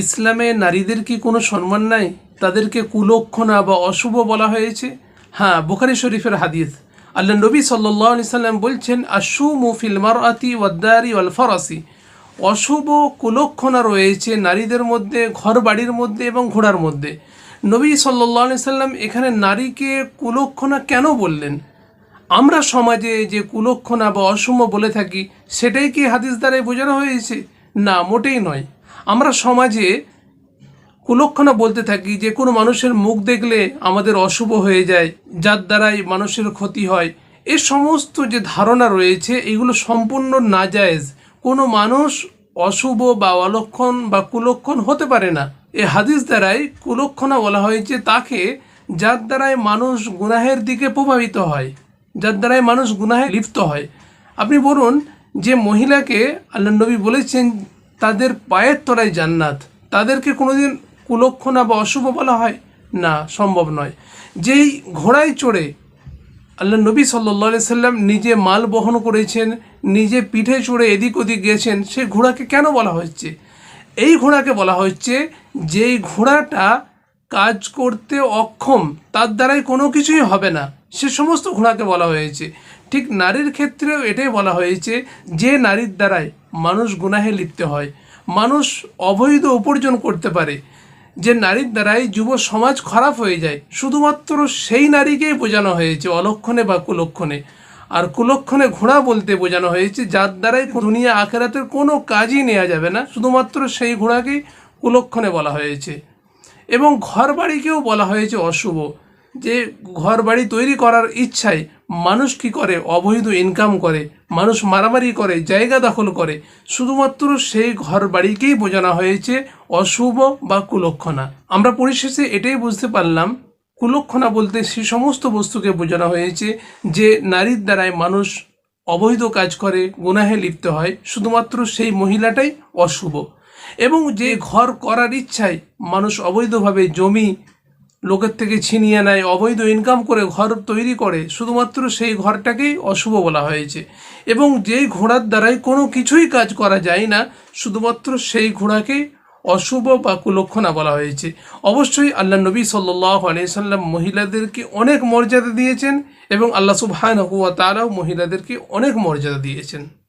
ইসলামে নারীদের কি কোনো সম্মান নাই? তাদেরকে কুলক্ষণা বা অশুভ বলা হয়েছে? হ্যাঁ বুখারি শরীফের হাদিস। আল্লাহ নবী সাল্লাহ আলি সাল্লাম বলছেন আশু মুফিল মারআতি ওয়াদ্দারি ওয়াল ফরাসি। অশুভ কুলক্ষণা রয়েছে নারীদের মধ্যে ঘর বাড়ির মধ্যে এবং ঘোড়ার মধ্যে। নবী সাল্লাহ আলি সাল্লাম এখানে নারীকে কুলক্ষণা কেন বললেন? আমরা সমাজে যে কুলক্ষণা বা অসম বলে থাকি, সেটাই কি হাদিস দ্বারাই বোঝানো হয়েছে? না, মোটেই নয়। আমরা সমাজে কুলক্ষণা বলতে থাকি যে কোনো মানুষের মুখ দেখলে আমাদের অশুভ হয়ে যায়, যার দ্বারাই মানুষের ক্ষতি হয়। এ সমস্ত যে ধারণা রয়েছে, এগুলো সম্পূর্ণ নাজায়েজ। কোনো মানুষ অশুভ বা অলক্ষণ বা কুলক্ষণ হতে পারে না। এ হাদিস দ্বারাই কুলক্ষণা বলা হয়েছে তাকে যার দ্বারাই মানুষ গুনাহের দিকে প্রভাবিত হয়, যার দ্বারাই মানুষ গুনাহে লিপ্ত হয়। আপনি বলুন যে মহিলাকে আল্লাহ নবী বলেছেন তাদের পায়ের তলায় জান্নাত। তাদেরকে কোনোদিন কুলক্ষণা বা অশুভ বলা হয়? না, সম্ভব নয়। যেই ঘোড়ায় চড়ে আল্লাহ নবী সাল্লি সাল্লাম নিজে মাল বহন করেছেন, নিজে পিঠে চড়ে এদিক ওদিক গেছেন সেই ঘোড়াকে কেন বলা হচ্ছে? এই ঘোড়াকে বলা হচ্ছে, যেই ঘোড়াটা কাজ করতে অক্ষম, তার দ্বারাই কোনো কিছুই হবে না। সে সমস্ত ঘোড়াকে বলা হয়েছে। ঠিক নারীর ক্ষেত্রেও এটাই বলা হয়েছে, যে নারীর দ্বারাই মানুষ গুনাহে লিপ্ত হয়। মানুষ অবৈধ উপার্জন করতে পারে। যে নারীর দ্বারাই যুব সমাজ খারাপ হয়ে যায়, শুধুমাত্র সেই নারীকেই বোঝানো হয়েছে অলক্ষণে বা কুলক্ষণে। আর কুলক্ষণে ঘোড়া বলতে বোঝানো হয়েছে, যার দ্বারাই দুনিয়া আখেরাতের কোনো কাজই নেওয়া যাবে না, শুধুমাত্র সেই ঘোড়াকেই কুলক্ষণে বলা হয়েছে। এবং ঘর বাড়িকেও বলা হয়েছে অশুভ, যে ঘর বাড়ি তৈরি করার ইচ্ছায় মানুষ কি করে? অবৈধ ইনকাম করে, মানুষ মারামারি করে, জায়গা দখল করে। শুধুমাত্র সেই ঘর বাড়িকেই বোঝানো হয়েছে অশুভ বা কুলক্ষণা। আমরা পরিশেষে এটাই বুঝতে পারলাম, কুলক্ষণা বলতে সে সমস্ত বস্তুকে বোঝানো হয়েছে যে নারীর দ্বারাই মানুষ অবৈধ কাজ করে, গুনাহে লিপ্ত হয়, শুধুমাত্র সেই মহিলাটাই অশুভ। এবং যে ঘর করার ইচ্ছায় মানুষ অবৈধভাবে জমি লোকের থেকে ছিনিয়ে নেয়, অবৈধ ইনকাম করে ঘর তৈরি করে, শুধুমাত্র সেই ঘরটাকেই অশুভ বলা হয়েছে। এবং যেই ঘোড়ার দ্বারাই কোনো কিছুই কাজ করা যায় না, শুধুমাত্র সেই ঘোড়াকেই অশুভ বা কুলক্ষণা বলা হয়েছে। অবশ্যই আল্লাহ নবী সাল্লাহ আলিয়াল্লাম মহিলাদেরকে অনেক মর্যাদা দিয়েছেন এবং আল্লাহ সুবহান হুয়া তারাও মহিলাদেরকে অনেক মর্যাদা দিয়েছেন।